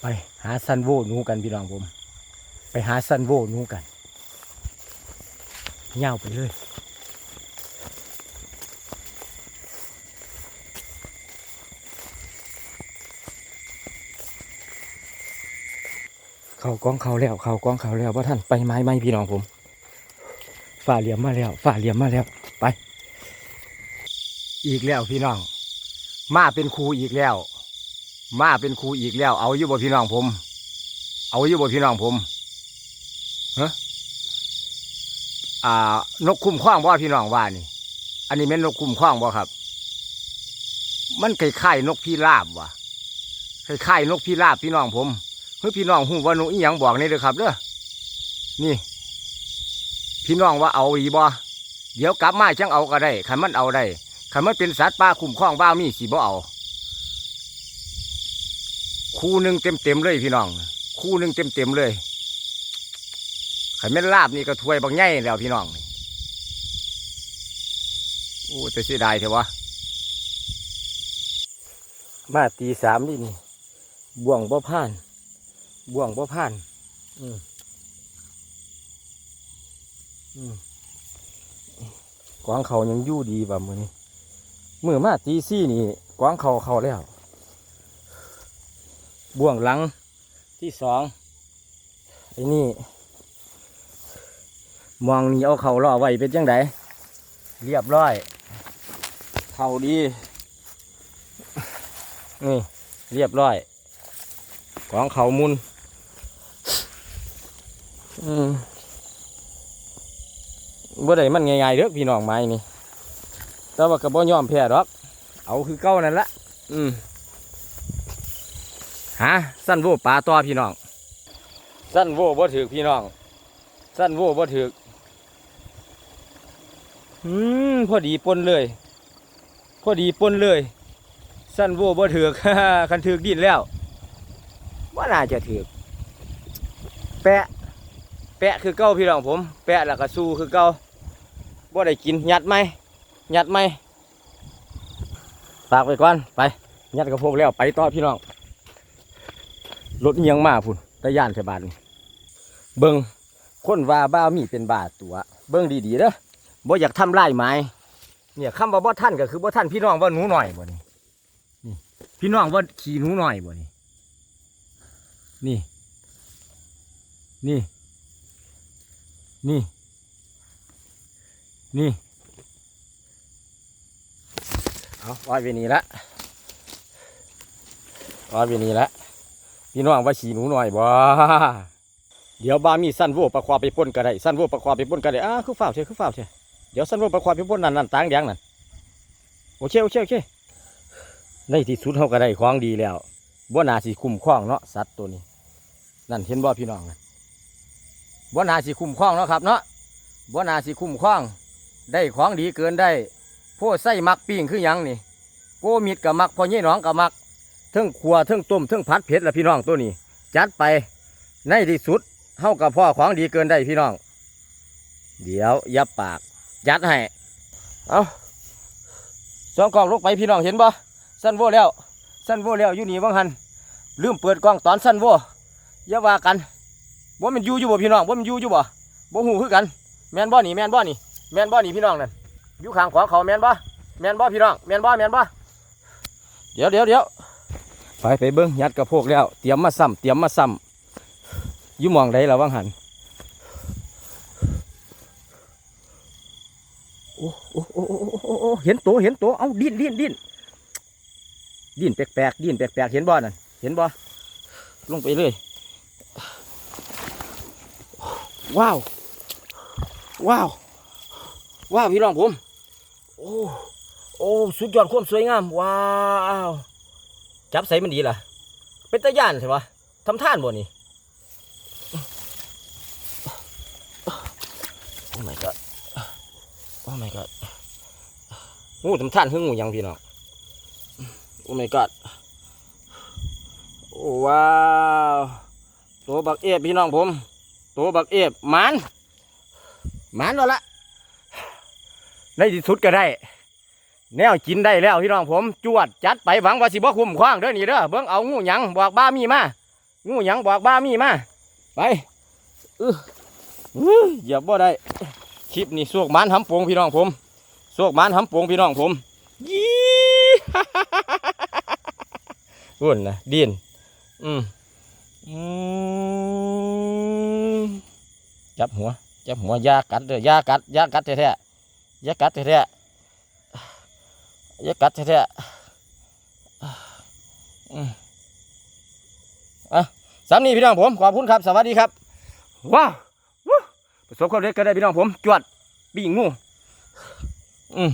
ไปหาซันโวหนูกันพี่น้องผม ไปหาซันโวหนูกันเง่าวไปเลยเขากองเขาแล้วเขากองเขาแล้วว่าท่านไปไม้ไม้พี่น้องผมฝ่าเหลี่ยมมาแล้วฝ่าเหลี่ยมมาแล้วไป อีกแล้วพี่น้อง มาเป็นครูอีกแล้ว มาเป็นครูอีกแล้ว เอาอยู่บ่พี่น้องผม เอาอยู่บ่พี่น้องผมฮะอ่า นกคุ้มคว้างบ่พี่น้องว่านี่ อันนี้แม่นนกคุ้มคว้างบ่ครับ มันคล้ายๆนกพิราบว่ะคล้ายๆนกพิราบพี่น้องผมเฮ้ยพี่น้องหูว่านกอีหยังบอกนี่เด้อครับเด้อนี่ พี่น้องว่าเอาอีบ่เดี๋ยวกลับมาจังเอาก็ได้คันมันเอาได้คันมันเป็นสัตว์ป่าคุ้มครองบ้ามีสิบ่เอา คู่หนึ่งเต็มเต็มๆเลยพี่น้อง คู่หนึ่งเต็มเต็มๆเลยขันแม่ลาบนี่ก็ถ้วยบางใหญ่แล้วพี่น้องโอ้แต่เสียดายเถอะวะมาตีสามนี่นี่บ่วงบ่ผ่าน บ่วงบ่ผ่าน อืมอืมกวางเขายังยู่ดีแบบมือนี้มือมาตีซี่นี่กวางเขาเขาแล้ว บ่วงหลังที่สองไอ้นี่มองนี่เอาเข่าล่อไว้เป็นจังไดเรียบร้อย เข่าดี นี่เรียบร้อย ของเขามุนอืมบ่ได้มันง่ายๆเด้อพี่น้องไม้นี่ แต่ว่าก็บ่ยอมแพ้ดอก เอาคือเก้านั่นละอืม ฮะสั้นโวปลาต่อพี่น้อง สั้นโวบ่ถือพี่น้อง สั้นโวบ่ถืออืมพอดีปนเลย พอดีปนเลย สั้นโวบ่ถือคันถือดินแล้วว่าน่าจะถือแปะ แปะคือเก้าพี่น้องผม แปะแล้วก็สู้คือเก้าบ่ได้กินยัดไหมยัดไหมฝากไปก่อนไปยัดกระโพกแล้วไปต่อพี่น้อง รถเอียงมาพุ่นตะย่านเทบานเบิงคนว่าบ้ามีเป็นบาทตัว เบิงดีๆเด้อบ่อยากทำลายไม้เนี่ยคำว่าบ่ท่านก็คือบ่ท่านพี่น้องว่าหนูหน่อยบ่นี่นี่พี่น้องว่าขี่หนูหน่อยบ่นี่นี่นี่ นี่ นี่ เอาไว้เวนี้ละไว้เวนี้ละ พี่น้องว่าขี่หนูหน่อยบ่เดี๋ยวบ้ามีสั้นโวประควาไปป้นก็ได้สั้นโวประควาไปป้นก็ได้อ้าคือฝ้าวเถอะคือฝ้าวเถอะเดี๋ยวสั้นโวประควาไปป้นนั่นนั่นต่างแดงนั่นโอเคโอเคโอเคในที่สุดเขาก็ได้ของดีแล้วบ่นาสิคุ้มครองเนาะสัตว์ตัวนี้ นั่นเห็นบ่พี่น้องนั่นบ่นาสิคุ้มครองเนาะครับเนาะบ่นาสิคุ้มครอง ได้ของดีเกินได้พวกไส้มักปิ้งคือยังนี่โกมิดกับมักพ่อยี่น้องกับมัก ทิงขัวเทิงต้มเทิงผัดเผ็ดละพี่น้องตัวนี้ จัดไปในที่สุดเท่ากับพ่อของดีเกินได้พี่น้อง เดี๋ยวยับปากยัดให้เอาสองกล่องลงไปพี่น้องเห็นบ่สั้นโวแล้วสั้นโวแล้วอยู่นี่บ้างหันลืมเปิดกล้องตอนสั้นโวอย่าว่ากันว่ามันอยู่อยู่บ่พี่น้องว่ามันอยู่อยู่บ่บ่หูคือกัน แมนบ่หนี่แมนบ่หนี่แมนบ่หนี่พี่น้องนั่นอยู่ข้างขวาเขาแมนบ่แมนบ่พี่น้องแมนบ่แมนบ่เดี๋ยวเดี๋ยวเดี๋ยว ไปไปเบิ้งยัดกระโพกแล้ว เตรียมมาซ้ำเตรียมมาซ้ำยู่มองใดแล้วว่างหันโอ้โอ้โอ้โอ้โอ้เห็นตัวเห็นตัวเอาดิ้นดิ้นดิ้นดิ้นแปลกๆดิ้นแปลกๆเห็นบ่นั่นเห็นบ่ลงไปเลย ว้าว ว้าว ว้าวพี่น้องผม โอ้ โอ้ สุดยอดความสวยงาม ว้าว จับใส่มันดีล่ะ เป็นตะย่านใช่ปะทำท่านบ่นี่โอ้ my god โอ้ my god งูทำท่านคืองูยังพี่น้องโอ้ my god โอ้ว้าวตัวบักเอฟพี่น้องผมตัวบักเอฟมันมันแล้วละในที่สุดก็ได้ แนวกินได้แล้วพี่น้องผม จวดจัดไปหวังว่าสิบ่คุ้มคว้างเด้อนี่เด้อเบิ่งเอางูหยังบอกบ้ามีมางูหยังบอกบ้ามีมาไปเอออื้ออย่าบ่ได้คลิปนี้สวกมันหำโปงพี่น้องผมสวกมันหำโปงพี่น้องผมยี่หุ่นนะดินอืมอืมจับหัวจับหัวยากัดเด้อยากัดยากัดแท้ๆยากัดแท้ๆ ยากัดแท้ๆอืมอะสามนี้พี่น้องผม ขอบคุณครับ สวัสดีครับ ว้าววู้ประสบความสำเร็จก็ได้พี่น้องผม จวดปีงงู อืม